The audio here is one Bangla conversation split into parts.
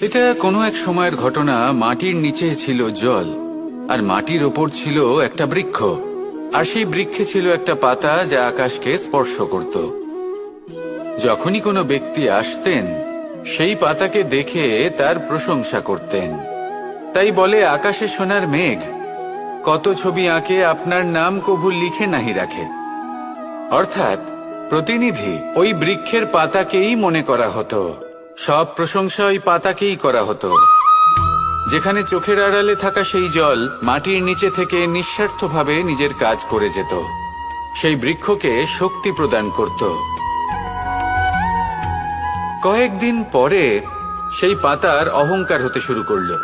এটা কোনো এক সময়ের ঘটনা, মাটির নিচে ছিল জল, আর মাটির ওপর ছিল একটা বৃক্ষ, আর সেই বৃক্ষে ছিল একটা পাতা যা আকাশকে স্পর্শ করত। যখনই কোনো ব্যক্তি আসতেন, সেই পাতাকে দেখে তার প্রশংসা করতেন। তাই বলে, আকাশে সোনার মেঘ, কত ছবি আঁকে আপনার নাম কবুল লিখে নাহি রাখে। অর্থাৎ, প্রতিনিধি, ওই বৃক্ষের পাতাকেই মনে করা হতো। সব প্রশংসা ওই পাতাকেই করা হতো। যেখানে চোখের আড়ালে থাকা সেই জল মাটির নিচে থেকে নিঃস্বার্থভাবে নিজের কাজ করে যেত। সেই বৃক্ষকে শক্তি প্রদান করত। কয়েকদিন পরে সেই পাতার অহংকার হতে শুরু করল।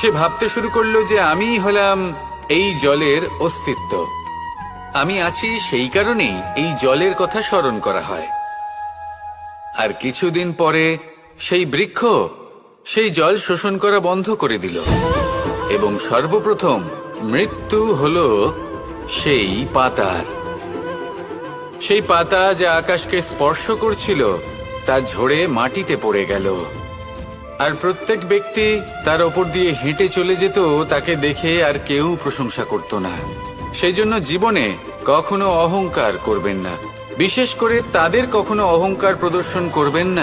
সে ভাবতে শুরু করল যে আমিই হলাম এই জলের অস্তিত্ব। আমি আছি সেই কারণেই এই জলের কথা স্মরণ করা হয়। আর কিছুদিন পরে সেই বৃক্ষ সেই জল শোষণ করা বন্ধ করে দিল। এবং সর্বপ্রথম মৃত্যু হল সেই পাতার। সেই পাতা যা আকাশকে স্পর্শ করছিল, তা ঝরে মাটিতে পড়ে গেল। আর প্রত্যেক ব্যক্তি তার ওপর দিয়ে হেঁটে চলে যেত, তাকে দেখে আর কেউ প্রশংসা করত না। সেই জন্য জীবনে কখনো অহংকার করবেন না। বিশেষ করে তাদের কখনো অহংকার প্রদর্শন করবেন না।